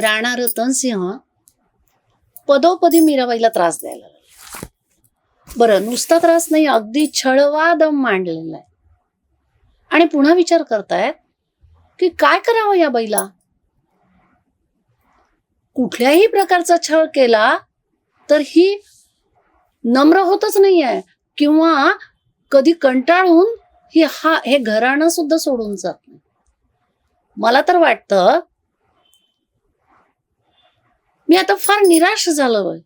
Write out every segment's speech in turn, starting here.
राणा रतनसिंह पदोपदी मीराबाईला त्रास द्यायला लागला. बरं नुसता त्रास नाही अगदी छळवादम मांडलेला आहे. आणि पुन्हा विचार करतायत की काय करावं या बाईला? कुठल्याही प्रकारचा छळ केला तर ही नम्र होतच नाहीये. किंवा कधी कंटाळून ही हा हे घराणं सुद्धा सोडून जात नाही. मला तर वाटतं मी आता फार निराश झालो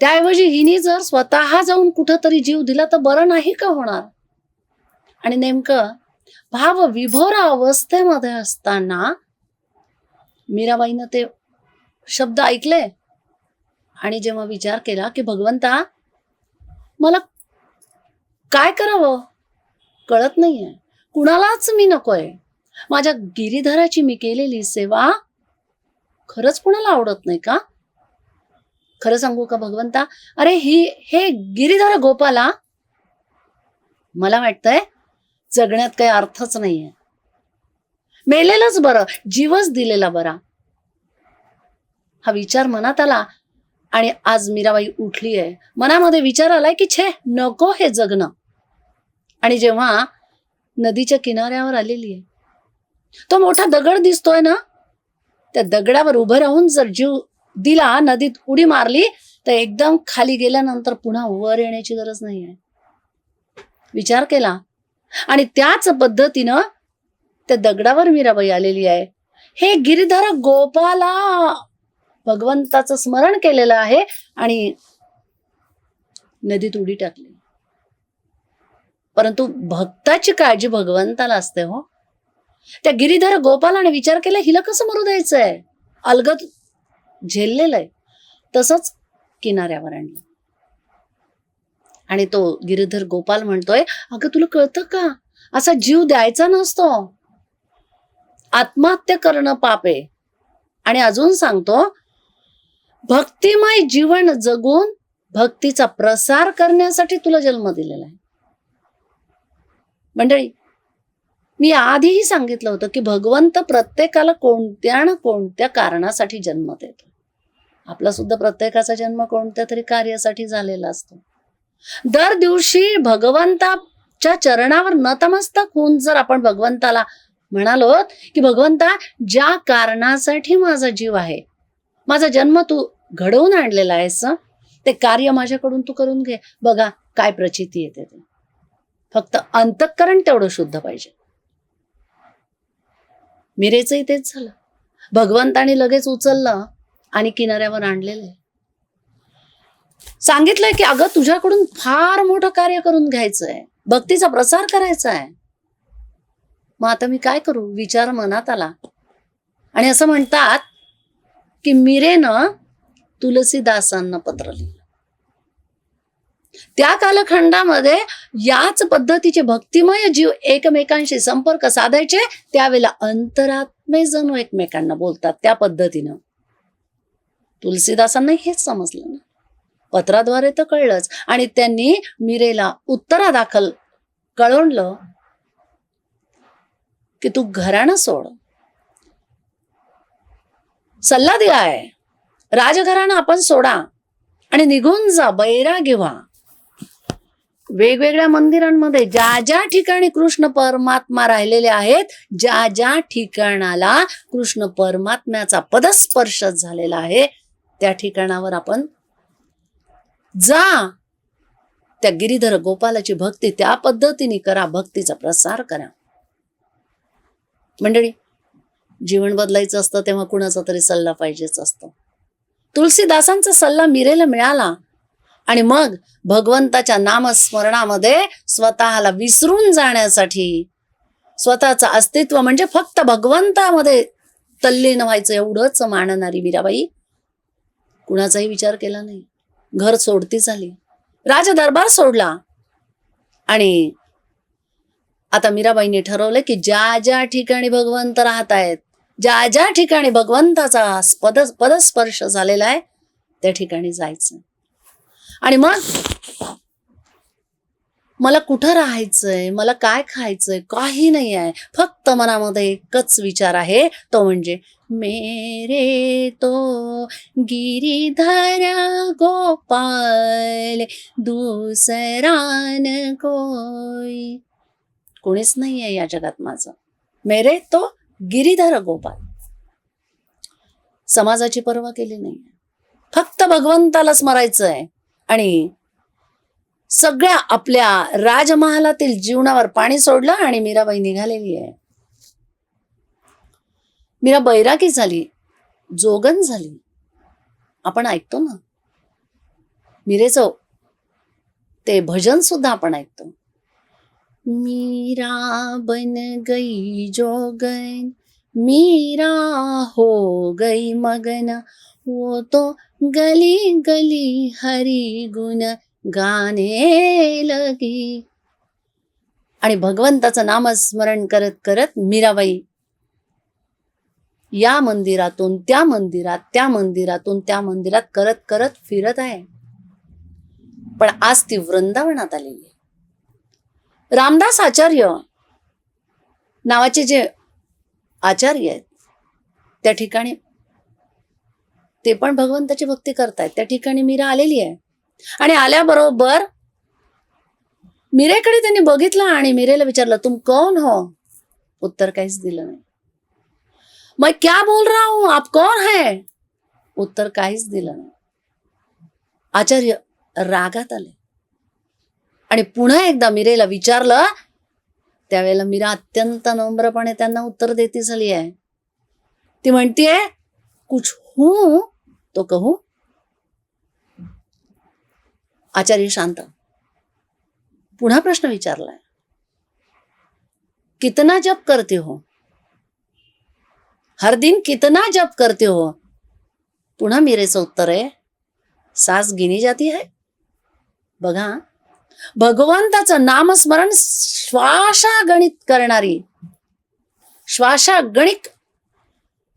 त्याऐवजी हिने जर स्वतः जाऊन कुठंतरी जीव दिला तर बरं नाही का होणार? आणि नेमकं भाव विभोर अवस्थेमध्ये असताना मीराबाईनं ते शब्द ऐकले आणि जेव्हा विचार केला की भगवंता मला काय करावं? कळत नाहीये. कुणालाच मी नकोय. माझ्या गिरीधराची मी केलेली सेवा खरंच कुणाला आवडत नाही का? खरं सांगू का भगवंता? अरे ही हे गिरीधर गोपाला मला वाटतंय जगण्यात काही अर्थच नाहीये. मेलेलंच बरं जीवच दिलेला बरा. हा विचार मनात आला आणि आज मीराबाई उठली आहे मनामध्ये विचार आलाय की छे नको हे जगणं. आणि जेव्हा नदीच्या किनाऱ्यावर आलेली आहे तो मोठा दगड दिसतोय ना? त्या दगडावर उभं राहून जर जीव दिला नदीत उडी मारली तर एकदम खाली गेल्यानंतर पुन्हा वर येण्याची गरज नाही आहे. विचार केला. आणि त्याच पद्धतीनं त्या दगडावर मीराबाई आलेली आहे. हे गिरीधर गोपाला भगवंताचं स्मरण केलेलं आहे आणि नदीत उडी टाकली. परंतु भक्ताची काळजी भगवंताला असते हो. त्या गिरिधर गोपालाने विचार केला हिला कसं मरू द्यायचंय? अलगद झेललेलं आहे तसंच किनाऱ्यावर आणलं. आणि तो गिरीधर गोपाल म्हणतोय अगं तुला कळतं का? असा जीव द्यायचा नसतो. आत्महत्या करणं पाप आहे. आणि अजून सांगतो भक्तिमय जीवन जगून भक्तीचा प्रसार करण्यासाठी तुला जन्म दिलेला आहे. मंडळी मी आधीही सांगितलं होतं की भगवंत प्रत्येकाला कोणत्या ना कोणत्या कारणासाठी जन्म देतो. आपला सुद्धा प्रत्येकाचा जन्म कोणत्या तरी कार्यासाठी झालेला असतो. दर दिवशी भगवंताच्या चरणावर नतमस्तक होऊन जर आपण भगवंताला म्हणालो की भगवंता ज्या कारणासाठी माझा जीव आहे माझा जन्म तू घडवून आणलेला आहेस ते कार्य माझ्याकडून तू करून घे. बघा काय प्रचिती येते ते. फक्त अंतःकरण तेवढं शुद्ध पाहिजे. मिरेचंही तेच झालं. भगवंताने लगेच उचललं आणि किनाऱ्यावर आणलेलं आहे. सांगितलंय की अगं तुझ्याकडून फार मोठं कार्य करून घ्यायचंय. भक्तीचा प्रसार करायचा आहे मग आता मी काय करू? विचार मनात आला. आणि असं म्हणतात की मिरेनं तुलसीदासांना पत्र लिहिलं. त्या कालखंडामध्ये याच पद्धतीचे भक्तिमय जीव एकमेकांशी संपर्क साधायचे त्यावेळेला अंतरात्मे जणू एकमेकांना बोलतात त्या पद्धतीनं. तुलसीदासांना हेच समजलं ना. पत्राद्वारे तर कळलंच. आणि त्यांनी मिरेला उत्तरादाखल कळवलं की तू घराणं सोड. सल्ला दिलाय. राजघराणं आपण सोडा आणि निघून जा बैरा घेवा. वेगवेगळ्या मंदिरांमध्ये ज्या ज्या ठिकाणी कृष्ण परमात्मा राहिलेले आहेत ज्या ज्या ठिकाणाला कृष्ण परमात्म्याचा पदस्पर्श झालेला आहे त्या ठिकाणावर आपण जा. त्या गिरीधर गोपालाची भक्ती त्या पद्धतीने करा भक्तीचा प्रसार करा. मंडळी जीवन बदलायचं असतं तेव्हा कुणाचा तरी सल्ला पाहिजेच असतो. तुलसीदासांचा सल्ला मिरेला मिळाला आणि मग भगवंताच्या नामस्मरणामध्ये स्वतःला विसरून जाण्यासाठी स्वतःचं अस्तित्व म्हणजे फक्त भगवंतामध्ये तल्लीन व्हायचं एवढंच मानणारी मीराबाई कुणाचाही विचार केला नाही. घर सोडती झाली राजदरबार सोडला. आणि आता मीराबाईंनी ठरवलं की ज्या ज्या ठिकाणी भगवंत राहत आहेत ज्या ज्या ठिकाणी भगवंताचा पद पदस्पर्श झालेला आहे त्या ठिकाणी जायचं. आणि मग मला कुठं राहायचंय? मला काय खायचंय? काही नाही आहे फक्त मनामध्ये एकच विचार आहे. तो म्हणजे मेरे तो गिरीधर गोपाल दुसरान कोई. कोणीच नाही आहे या जगात माझं. मेरे तो गिरीधर गोपाल. समाजाची पर्वा केली नाही फक्त भगवंताला स्मरायचं आहे आणि सगळ्या आपल्या राजमहालातील जीवनावर पाणी सोडलं आणि मीराबाई निघालेली आहे. मीरा बैरागी झाली जोगन झाली. आपण ऐकतो ना? मीरेचं ते भजन सुद्धा आपण ऐकतो. मीरा बन गई जोगन मीरा हो गई मगन वो तो गली गली हरी गुण गाणे लगी। आणि भगवंताचं नामस्मरण करत करत मीराबाई या मंदिरातून त्या मंदिरात त्या मंदिरातून त्या मंदिरात करत करत फिरत आहे. पण आज ती वृंदावनात आलेली रामदास आचार्य नावाचे जे आचार्य आहेत. त्या ठिकाणी ते पण भगवंताची भक्ती करतायत. त्या ठिकाणी मीरा आलेली आहे. आणि आल्याबरोबर मीरेकडे त्यांनी बघितलं आणि मीरेला विचारलं तुम कौन हो? उत्तर काहीच दिलं नाही. मैं क्या बोल रहा हूं? आप कौन है? उत्तर काहीच दिलं नाही. आचार्य रागात आले. आणि पुन्हा एकदा मीरेला विचारलं त्यावेळेला मीरा अत्यंत नम्रपणे त्यांना उत्तर देती झाली आहे. ती म्हणतीये कुछ हूं तो कहू? आचार्य शांत. पुन्हा प्रश्न विचारलाय. कितना जप करते हो? हर दिन कितना जप करते हो? पुन्हा मीरेचं उत्तर आहे सास गिनी जाती है बघा भगवंताचं नामस्मरण श्वासागणित करणारी श्वासागणिक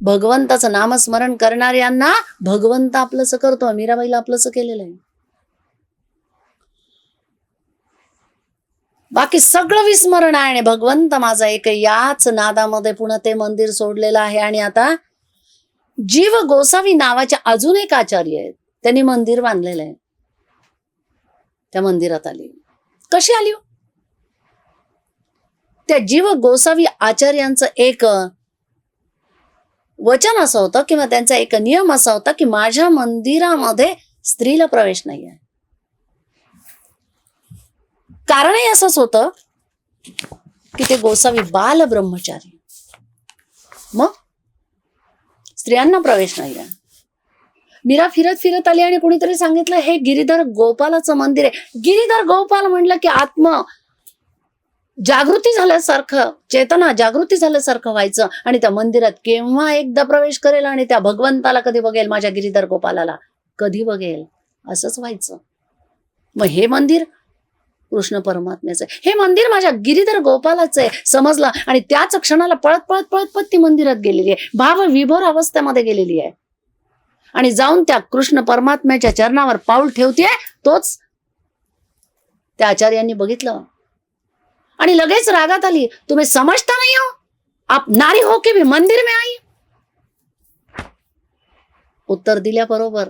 भगवंताचं नामस्मरण करणाऱ्यांना भगवंत आपलंच करतो मीराबाईला आपलंच केलेलं आहे. बाकी सगळं विस्मरण आहे आणि भगवंत माझा एक याच नादामध्ये पुन्हा ते मंदिर सोडलेलं आहे आणि आता जीव गोसावी नावाचे अजून एक आचार्य आहेत. त्यांनी मंदिर बांधलेलं आहे. त्या मंदिरात आली. कशी आली हो? त्या जीव गोसावी आचार्यांचं एक वचन असं होतं किंवा त्यांचा एक नियम असा होता की माझ्या मंदिरामध्ये स्त्रीला प्रवेश नाही आहे कारणही असंच होतं की ते गोसावी बाल ब्रह्मचारी मग? स्त्रियांना प्रवेश नाही आहे मीरा फिरत फिरत आली आणि कुणीतरी सांगितलं हे गिरीधर गोपालाचं मंदिर आहे. गिरीधर गोपाल म्हणलं की आत्म जागृती झाल्यासारखं चेतना जागृती झाल्यासारखं व्हायचं आणि त्या मंदिरात केव्हा एकदा प्रवेश करेल आणि त्या भगवंताला कधी बघेल माझ्या गिरीधर गोपालाला. कधी बघेल? असंच व्हायचं. मग हे मंदिर कृष्ण परमात्म्याचं हे मंदिर माझ्या गिरीधर गोपालाचं आहे समजलं? आणि त्याच क्षणाला पळत पळत पळत पळत ती मंदिरात गेलेली आहे. भाव विभोर अवस्थेमध्ये गेलेली आहे. आणि जाऊन त्या कृष्ण परमात्म्याच्या चरणावर पाऊल ठेवते तोच त्या आचार्यांनी बघितलं. आणि लगेच रागात आली तुम्ही समजता नाही हो. आप नारी हो की मी मंदिर में आई? उत्तर दिल्याबरोबर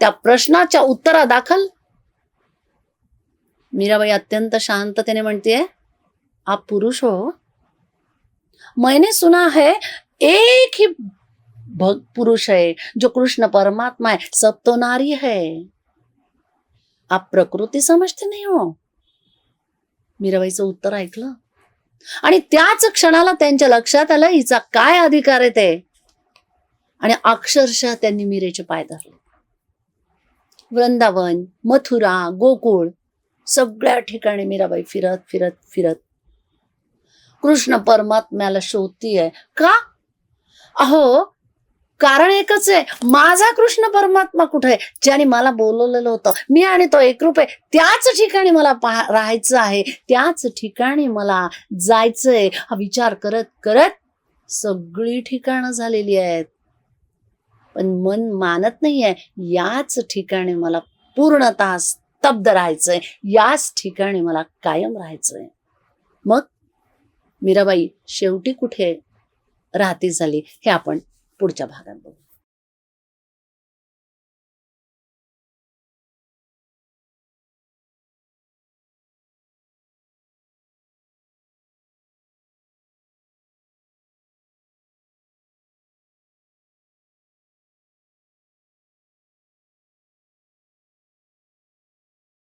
त्या प्रश्नाच्या उत्तरादाखल मीराबाई अत्यंत शांततेने म्हणते आप पुरुष हो. मैंने सुना है एक ही भग पुरुष है जो कृष्ण परमात्मा है सब तो नारी है। आप प्रकृती समजते नाही हो? मीराबाईचं उत्तर ऐकलं? आणि त्याच क्षणाला त्यांच्या लक्षात आलं हिचा काय अधिकार आहे ते? आणि अक्षरशः त्यांनी मीरेचे पाय धरले. वृंदावन मथुरा गोकुळ सगळ्या ठिकाणी मीराबाई फिरत फिरत फिरत. कृष्ण परमात्म्याला शोधतीये. का? अहो कारण एकच आहे माझा कृष्ण परमात्मा कुठे आहे? ज्याने मला बोलवलेलं होतं. मी आणि तो एकरूप आहे. त्याच ठिकाणी मला पहा राहायचं आहे. त्याच ठिकाणी मला जायचंय. हा विचार करत करत सगळी ठिकाणं झालेली आहेत. पण मन मानत नाहीये याच ठिकाणी मला पूर्णतः स्तब्ध राहायचंय. याच ठिकाणी मला कायम राहायचंय. मग मीराबाई शेवटी कुठे राहती झाली? हे आपण പൊടിച്ച ഭാഗം പോകും